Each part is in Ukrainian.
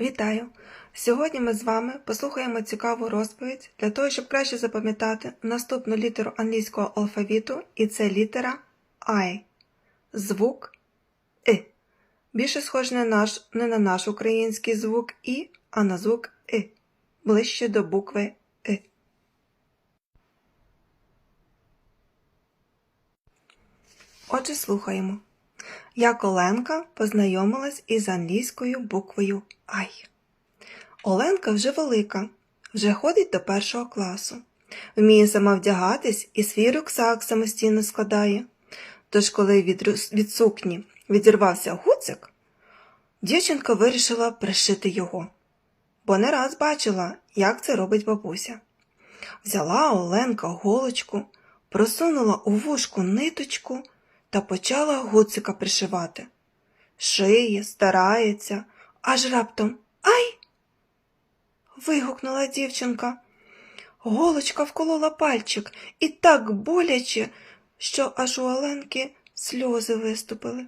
Вітаю! Сьогодні ми з вами послухаємо цікаву розповідь для того, щоб краще запам'ятати наступну літеру англійського алфавіту, і це літера I. Звук И. Більше схож не, наш, не на наш український звук І, а на звук И. Ближче до букви И. Отже, слухаємо. Як Оленка познайомилась із англійською буквою I. Оленка вже велика, вже ходить до першого класу, вміє сама вдягатись і свій рюкзак самостійно складає. Тож, коли від, від сукні відірвався гуцик, дівчинка вирішила пришити його, бо не раз бачила, як це робить бабуся. Взяла Оленка голочку, просунула у вушку ниточку та почала гуцика пришивати. Шиє, старається, аж раптом Ай! вигукнула дівчинка. Голочка вколола пальчик і так боляче, що аж у Оленки сльози виступили.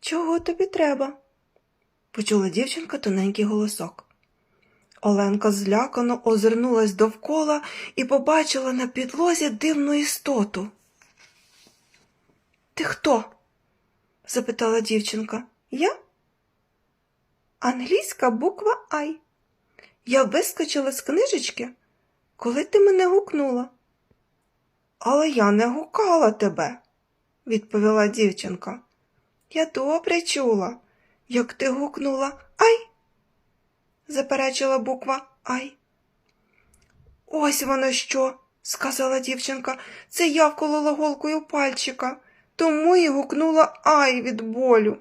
Чого тобі треба? почула дівчинка тоненький голосок. Оленка злякано озирнулась довкола і побачила на підлозі дивну істоту. Ти хто? запитала дівчинка. Я? Англійська буква Ай. Я вискочила з книжечки, коли ти мене гукнула. Але я не гукала тебе, відповіла дівчинка. Я добре чула, як ти гукнула Ай, заперечила буква Ай. Ось воно що, сказала дівчинка, це я вколола голкою пальчика, тому і гукнула Ай від болю.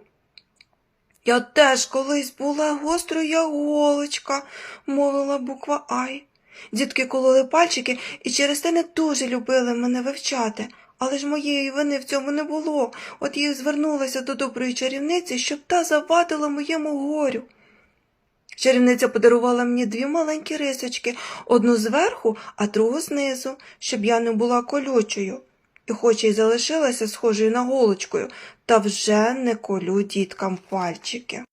Я теж колись була гострою голочка, мовила буква Ай. Дітки кололи пальчики і через те не дуже любили мене вивчати, але ж моєї вини в цьому не було. От я звернулася до доброї чарівниці, щоб та завадила моєму горю. Чарівниця подарувала мені дві маленькі рисочки, одну зверху, а другу знизу, щоб я не була колючою. І хоч і залишилася схожою на голочкою, та вже не колю діткам пальчики.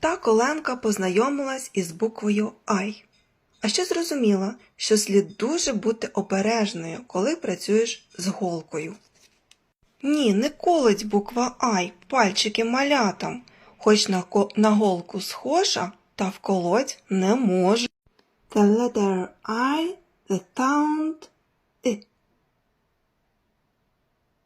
Так Оленка познайомилась із буквою Ай. А ще зрозуміла, що слід дуже бути обережною, коли працюєш з голкою. Ні, не колить буква Ай, пальчики малятам, хоч на, на голку схожа, та вколоть не може. The letter I, the town. it